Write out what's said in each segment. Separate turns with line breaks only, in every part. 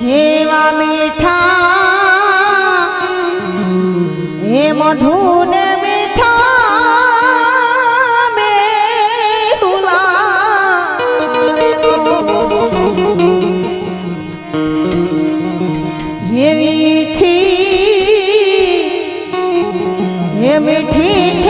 হেমা মিঠা হে মধুন মিঠা মেহুলা হে মিঠি হে মিঠি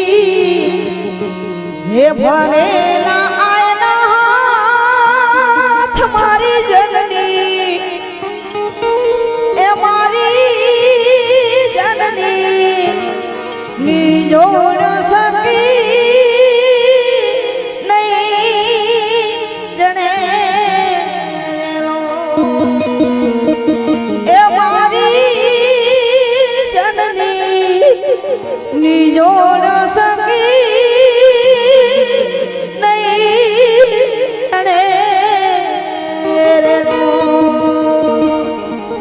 હે ભરેલા આયના હાથ મારી જનની એ મારી જનની નિજોડ સકી નહીં